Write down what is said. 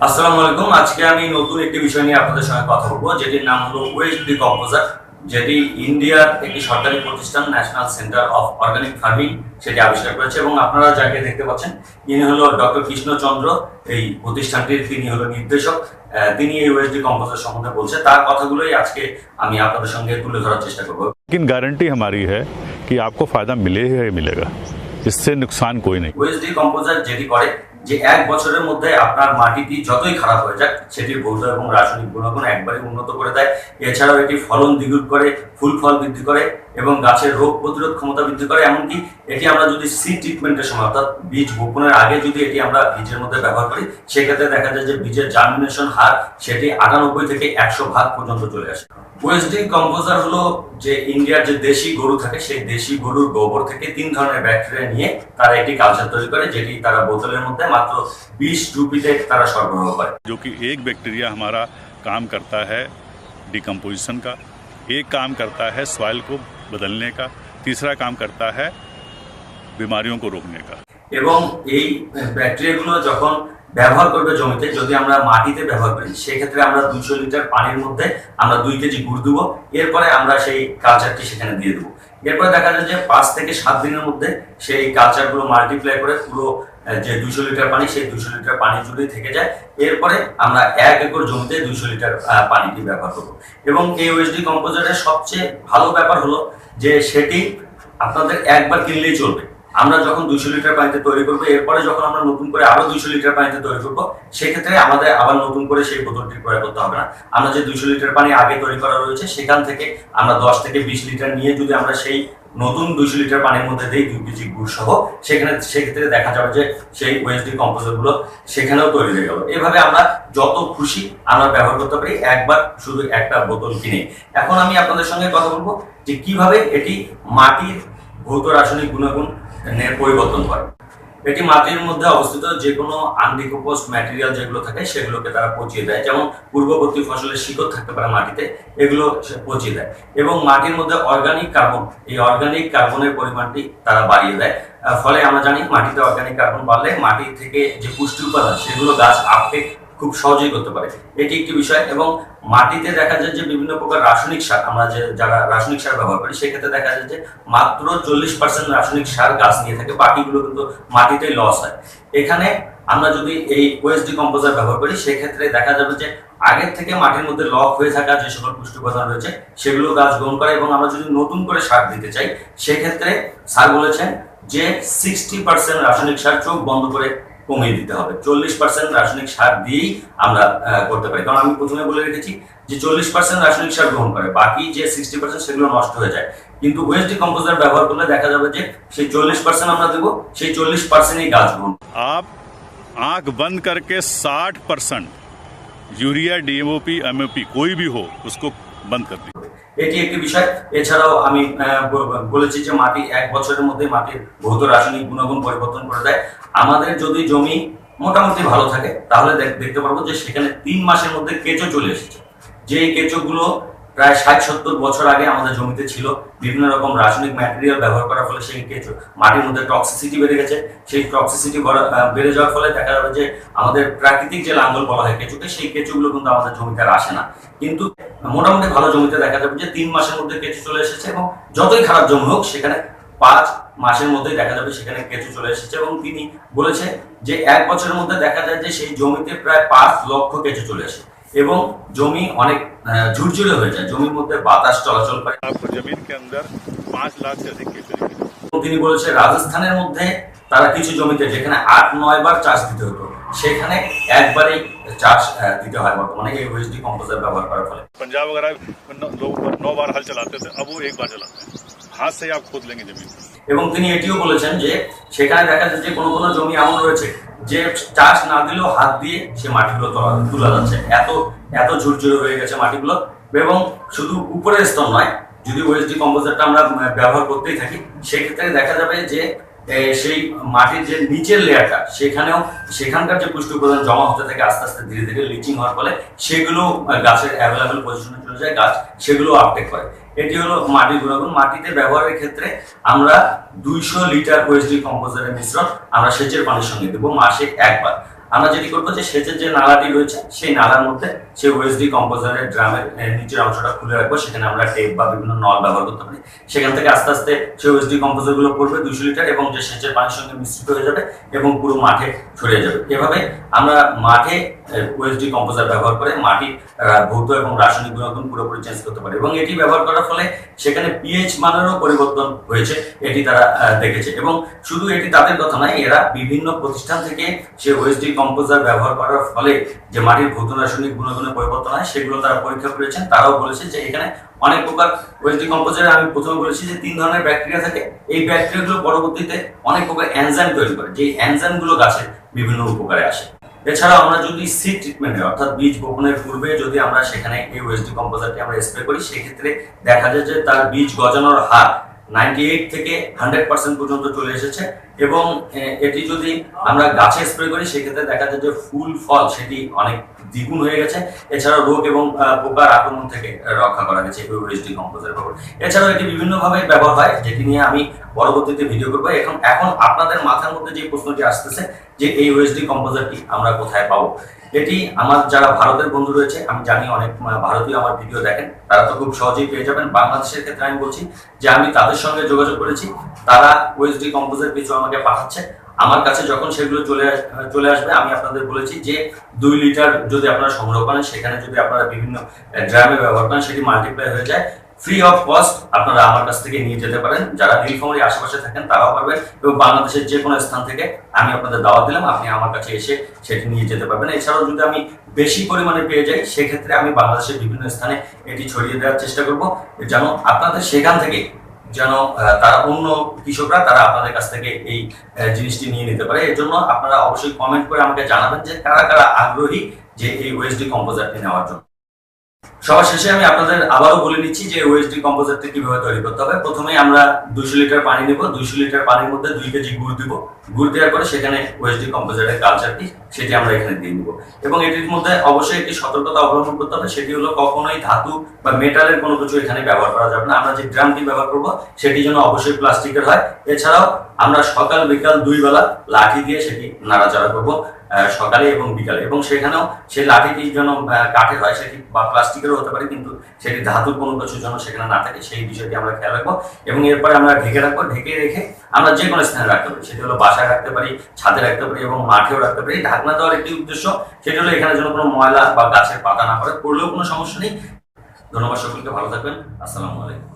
আসসালামু আলাইকুম আজকে আমি নতুন একটি বিষয় নিয়ে আপনাদের সঙ্গে কথা বলবো যেটির নাম হলো ওয়েস্ট ডিকম্পোজার যেটি ইন্ডিয়ার একটি সরকারি প্রতিষ্ঠান national centre of organic farming সেটি আবিষ্কার করেছে এবং আপনারা যাকে দেখতে পাচ্ছেন ইনি হলো ডক্টর কৃষ্ণচন্দ্র এই প্রতিষ্ঠানটির তিনি হলো নির্দেশক আহ, তিনি এই ওয়েস্ট ডিকম্পোজার সম্বন্ধে বলছে তার কথাগুলোই আজকে আমি আপনাদের সঙ্গে তুলে ধরার চেষ্টা করবো लेकिन गारंटी हमारी है कि आपको फ़ायदा मिलेगा ही मिलेगा इससे नुकसान कोई नहीं ওয়েস্ট ডিকম্পোজার যেটি করে যে এক বছরের মধ্যে আপনার মাটিটি যতই খারাপ হয়ে যাক, সেটির ভৌত এবং রাসায়নিক গুণাগুণ একবারে উন্নত করে দেয়। এছাড়াও এটি ফলন দ্বিগুণ করে, ফুল ফল বৃদ্ধি করে এবং গাছের রোগ প্রতিরোধ ক্ষমতা বৃদ্ধি করে। এমনকি এটি আমরা যদি সি ট্রিটমেন্টের সময়, অর্থাৎ বীজ বপনের আগে যদি এটি আমরা বীজের মধ্যে ব্যবহার করি, সেক্ষেত্রে দেখা যায় যে বীজের জার্মিনেশন হার সেটি আটানব্বই থেকে একশো ভাগ পর্যন্ত চলে আসে। ওয়েস্ডি কম্পোজার হলো যে ইন্ডিয়ার যে দেশি গরু থাকে সেই দেশি গরুর গোবর থেকে তিন ধরনের ব্যাকটেরিয়া নিয়ে তারা একটি কালচার তৈরি করে যেটি তারা বোতলের মধ্যে মাত্র বিশ রুপিতে তারা সরবরাহ করে जो कि एक बैक्टीरिया हमारा काम करता है डिकम्पोजिशन का एक काम करता है सॉइल को बदलने का तीसरा काम करता है बीमारियों को रोकने का এবং এই ব্যাকটেরিয়াগুলো যখন ব্যবহার করবে জমিতে, যদি আমরা মাটিতে ব্যবহার করি, সেক্ষেত্রে আমরা দুইশো লিটার পানির মধ্যে আমরা দুই কেজি গুড় দেবো, এরপরে আমরা সেই কালচারটি সেখানে দিয়ে দেবো। এরপরে দেখা যায় যে পাঁচ থেকে সাত দিনের মধ্যে সেই কালচারগুলো মাল্টিপ্লাই করে পুরো যে দুইশো লিটার পানি, সেই দুইশো লিটার পানি জুড়ে থেকে যায়। এরপরে আমরা এক একর জমিতে দুইশো লিটার পানিটি ব্যবহার করব। এবং এই ওয়েসডি কম্পোজারের সবচেয়ে ভালো ব্যাপার হলো যে সেটি আপনাদের একবার কিনলেই চলবে। আমরা যখন দুইশো লিটার পানিতে তৈরি করব, এরপরে যখন আমরা নতুন করে আরও দুইশো লিটার পানিতে তৈরি করব, সেক্ষেত্রে আমাদের আবার নতুন করে সেই বোতলটি প্রয়োগ করতে হবে না। আমরা যে দুইশো লিটার পানি আগে তৈরি করা রয়েছে, সেখান থেকে আমরা দশ থেকে বিশ লিটার নিয়ে যদি আমরা সেই নতুন দুইশো লিটার পানির মধ্যে দিই দুই কেজি গুড় সহ, সেখানে সেক্ষেত্রে দেখা যাবে যে সেই কম্পোজারগুলো সেখানেও তৈরি হয়ে গেল। এভাবে আমরা যত খুশি আমরা ব্যবহার করতে পারি, একবার শুধু একটা বোতল কিনে। এখন আমি আপনাদের সঙ্গে কথা বলব যে কীভাবে এটি মাটির ভৌত রাসায়নিক গুণাগুণ পরিবর্তন করে। এটি মাটির মধ্যে অবস্থিত যে কোনো আনডিকম্পোস্ট ম্যাটেরিয়াল যেগুলো থাকে, সেগুলোকে তারা পচিয়ে দেয়। যেমন পূর্ববর্তী ফসলের শিকড় থাকতে পারে মাটিতে, এগুলো পচিয়ে দেয়। এবং মাটির মধ্যে অর্গানিক কার্বন এই অর্গানিক কার্বনের পরিমাণটি তারা বাড়িয়ে দেয়। ফলে আমরা জানি মাটিতে অর্গানিক কার্বন বাড়লে মাটি থেকে যে পুষ্টি উপাদান, সেগুলো গাছ আপটেক খুব সহজেই করতে পারে। এটি একটি বিষয় এবং মাটিতে দেখা যায় যে বিভিন্ন প্রকার রাসায়নিক সার, আমরা যে, যারা রাসায়নিক সার ব্যবহার করি সেক্ষেত্রে দেখা যায় যে মাত্র চল্লিশ পার্সেন্ট রাসায়নিক সার গাছ নিয়ে থাকে, বাকিগুলো কিন্তু মাটিতে লস হয়। এখানে আমরা যদি এই ওয়েস্ট ডিকম্পোজার ব্যবহার করি সেক্ষেত্রে দেখা যাবে যে আগের থেকে মাটির মধ্যে লক হয়ে থাকা যে সকল পুষ্টি উপাদান রয়েছে, সেগুলো গাছ গ্রহণ করে এবং আমরা যদি নতুন করে সার দিতে চাই সেক্ষেত্রে স্যার বলেছেন যে সিক্সটি পার্সেন্ট রাসায়নিক সার চোখ বন্ধ করে কমিয়ে দিতে হবে চল্লিশ পার্সেন্ট রাসায়নিক সার দিয়েই আমরা আহ, করতে পারি কারণ আমি প্রথমে বলে রেখেছি যে চল্লিশ পার্সেন্ট রাসায়নিক সার গ্রহণ করে বাকি যে সিক্সটি পার্সেন্ট সেগুলো নষ্ট হয়ে যায় কিন্তু ওয়েস্ট ডিকম্পোজার ব্যবহার করলে দেখা যাবে যে সেই চল্লিশ পার্সেন্ট আমরা দেবো সেই চল্লিশ পার্সেন্টই গাছ গ্রহণ করবে। आप आंख बंद करके 60 परसेंट यूरिया डीएमओपी एमओपी कोई भी हो उसको बंद कर दीजिए এটি একটি বিষয়। এছাড়াও আমি বলেছি যে মাটি এক বছরের মধ্যে মাটির ভৌত রাসায়নিক গুণাগুণ পরিবর্তন করে দেয়। আমাদের যদি জমি মোটামুটি ভালো থাকে, তাহলে দেখ- দেখতে পারব যে সেখানে তিন মাসের মধ্যে কেঁচো চলে এসেছে। যে কেঁচোগুলো প্রায় ষাট সত্তর বছর আগে আমাদের জমিতে ছিল বিভিন্ন রকম রাসায়নিক ম্যাটেরিয়াল ব্যবহার করার ফলে সেই কেঁচো মাটির মধ্যে টক্সিসিটি বেড়ে গেছে। সেই টক্সিসিটি বেড়ে যাওয়ার ফলে দেখা যাবে যে আমাদের প্রাকৃতিক যে লাঙ্গল বলা হয় কেঁচুকে সেই কেঁচোগুলো কিন্তু আমাদের জমিতে আর আসে না। কিন্তু মোটামুটি ভালো জমিতে দেখা যাবে যে তিন মাসের মধ্যে কেঁচু চলে এসেছে এবং যতই খারাপ জমি হোক, সেখানে পাঁচ মাসের মধ্যেই দেখা যাবে সেখানে কেঁচু চলে এসেছে এবং তিনি বলেছে যে এক বছরের মধ্যে দেখা যায় যে সেই জমিতে প্রায় পাঁচ লক্ষ কেঁচু চলে আসে এবং জমি অনেক আহ, ঝুরঝুরে হয়ে যায় জমির মধ্যে বাতাস চলাচল করে आपको जमीन के अंदर पाँच लाख से अधिक केचुए दिखेंगे। এবং তিনি বলেছে রাজস্থানের মধ্যে তারা কিছু জমিতে যেখানে আট নয় বার চাষ দিতে হতো সেখানে একবারেই চাষ আহ, দিতে হয় বর্তমানে এই ওয়েসডি কম্পোজার ব্যবহার করার ফলে पंजाब वगैरह नौ- लोग नौ बार हल चलाते थे अब वो एक बार चलाते हैं हाथ से ही आप खोद लेंगे जमीन এবং তিনি এটিও বলেছেন যে সেখানে দেখা যাচ্ছে যে কোনো কোনো জমি এমন রয়েছে যে চাষ না দিলেও হাত দিয়ে সে মাটিগুলো তোলা- যাচ্ছে। এত এত ঝুরঝুরে হয়ে গেছে মাটিগুলো। এবং শুধু উপরের স্তর নয়, যদি ওয়েসডি কম্পোজারটা আমরা ব্যবহার করতেই থাকি, সেক্ষেত্রে দেখা যাবে যে সেই মাটির যে নিচের লেয়ারটা, সেখানেও, সেখানকার যে পুষ্টি উপাদান জমা হতে থাকে আস্তে আস্তে, ধীরে ধীরে লিচিং হওয়ার ফলে সেগুলো গাছের অ্যাভেলেবেল পজিশনে চলে যায়, গাছ সেগুলো আপডেট করে। এটি হলো মাটির গুণাগুণ মাটিতে ব্যবহারের ক্ষেত্রে আমরা দুইশো লিটার ওয়েস্টি কম্পোজারের মিশ্রণ আমরা সেচের পানির সঙ্গে দেবো মাসে একবার। আমরা যেটি করব যে সেচের যে নালাটি রয়েছে, সেই নালার মধ্যে সেই ওএসডি কম্পোজারের ড্রামের নিচের অংশটা খুলে রাখব। সেখানে আমরা টেপ বা বিভিন্ন নল ব্যবহার করতে পারি। সেখান থেকে আস্তে আস্তে সেই ওএসডি কম্পোজারগুলো পড়বে দুইশো লিটার এবং যে সেচের পানির সঙ্গে মিশ্রিত হয়ে যাবে এবং পুরো মাঠে ছড়িয়ে যাবে। এভাবে আমরা মাঠে ওএসডি কম্পোজার ব্যবহার করে মাটির ভৌত এবং রাসায়নিক গুণাগুণ পুরোপুরি চেঞ্জ করতে পারে এবং এটি ব্যবহার করার ফলে সেখানে পিএইচ মানেরও পরিবর্তন হয়েছে, এটি তারা দেখেছে এবং শুধু এটি তাদের কথা নয়, এরা বিভিন্ন প্রতিষ্ঠান থেকে সে ওএসডি কম্পোজার ব্যবহার করার ফলে যে মাটির ভৌত রাসায়নিক গুণাগুণের পরিবর্তন হয়, সেগুলো তারা পরীক্ষা করেছেন। তারাও বলেছে যে এখানে অনেক প্রকার ওয়েস্টি কম্পোজারে আমি প্রথমে বলেছি যে তিন ধরনের ব্যাকটেরিয়া থাকে। এই ব্যাকটেরিয়াগুলো পরবর্তীতে অনেক প্রকার এনজাইম তৈরি করে যে এনজাইমগুলো গাছের বিভিন্ন উপকারে আসে। এছাড়াও আমরা যদি সিড ট্রিটমেন্টে অর্থাৎ বীজ বপনের পূর্বে যদি আমরা সেখানে এই ওয়েস্টি কম্পোজারটি আমরা স্প্রে করি, সেক্ষেত্রে দেখা যায় যে তার বীজ গজানোর হার নাইনটি এইট থেকে হান্ড্রেড পার্সেন্ট পর্যন্ত চলে এসেছে এবং এটি যদি আমরা গাছে স্প্রে করি, সেক্ষেত্রে দেখা যায় যে ফুল ফল সেটি অনেক দ্বিগুণ হয়ে গেছে। এছাড়াও রোগ এবং পোকার আক্রমণ থেকে রক্ষা করা গেছে ওয়েস্টি কম্পোজার ব্যবহার এছাড়াও এটি বিভিন্নভাবে ব্যবহার হয়, যেটি নিয়ে আমি পরবর্তীতে ভিডিও করব। এখন এখন আপনাদের মাথার মধ্যে যে প্রশ্নটি আসতেছে যে এই ওয়েস্টি কম্পোজারটি আমরা কোথায় পাবো, এটি আমার যারা ভারতের বন্ধু রয়েছে, আমি জানি অনেক ভারতীয় আমার ভিডিও দেখেন, তারা তো খুব সহজেই পেয়ে যাবেন। বাংলাদেশের ক্ষেত্রে আমি বলছি যে আমি তাদের সঙ্গে যোগাযোগ করেছি, তারা ওয়েসডি কম্পোজার কিছু আমাকে পাঠাচ্ছে। আমার কাছে যখন সেগুলো চলে চলে আসবে, আমি আপনাদের বলেছি যে দুই লিটার যদি আপনারা সংগ্রহ করেন, সেখানে যদি আপনারা বিভিন্ন ড্রামে ব্যবহার করেন, সেটি মাল্টিপ্লাই হয়ে যায়। ফ্রি অফ কস্ট আপনারা আমার কাছ থেকে নিয়ে যেতে পারেন। যারা নীলফামারীর আশেপাশে থাকেন, তারাও পারবেন। এবং বাংলাদেশের যে কোনো স্থান থেকে আমি আপনাদের দাওয়াত দিলাম, আপনি আমার কাছে এসে সেটি নিয়ে যেতে পারবেন। এছাড়াও যদি আমি বেশি পরিমাণে পেয়ে যাই, সেক্ষেত্রে আমি বাংলাদেশের বিভিন্ন স্থানে এটি ছড়িয়ে দেওয়ার চেষ্টা করব। যেন আপনাদের সেখান থেকে যেন তারা অন্য কৃষকরা তারা আপনাদের কাছ থেকে এই জিনিসটি নিয়ে নিতে পারে। এর জন্য আপনারা অবশ্যই কমেন্ট করে আমাকে জানাবেন যে কারা কারা আগ্রহী যে এই ওয়েসডি কম্পোজারটি নেওয়ার জন্য। সবার শেষে আমি আপনাদের আবারও বলে নিচ্ছি যে ওএসডি কম্পোজারটি কীভাবে তৈরি করতে হবে। প্রথমে আমরা দুইশো লিটার পানি নেব। দুইশো লিটার পানির মধ্যে দুই কেজি গুড় দিব। গুড় দেওয়ার পরে সেখানে ওএসডি কম্পোজারের কালচারটি সেটি আমরা এখানে দিয়ে দিব এবং এটির মধ্যে অবশ্যই একটি সতর্কতা অবলম্বন করতে হবে। সেটি হলো কখনোই ধাতু বা মেটালের কোনো কিছু এখানে ব্যবহার করা যাবে না। আমরা যে ড্রামটি ব্যবহার করব, সেটি যেন অবশ্যই প্লাস্টিকের হয়। এছাড়াও আমরা সকাল বিকাল দুই বেলা লাঠি দিয়ে সেটি নাড়াচাড়া করব। সকালে এবং বিকালে। এবং সেখানেও সেই লাঠিটি যেন কাঠের হয়, সেটি বা প্লাস্টিকেরও হতে পারে, কিন্তু সেটি ধাতুর কোনো কিছু যেন সেখানে না থাকে, সেই বিষয়টি আমরা খেয়াল রাখব। এবং এরপরে আমরা ঢেকে রাখব, ঢেকে রেখে আমরা যে কোনো স্থানে রাখতে পারি। সেটি হলো বাসায় রাখতে পারি, ছাদে রাখতে পারি এবং মাঠেও রাখতে পারি। ঢাকনা দেওয়ার একটি উদ্দেশ্য, সেটি হলো এখানে যেন কোনো ময়লা বা গাছের পাতা না পড়ে, পড়লেও কোনো সমস্যা নেই। ধন্যবাদ সকলকে, ভালো থাকবেন। আসসালামু আলাইকুম।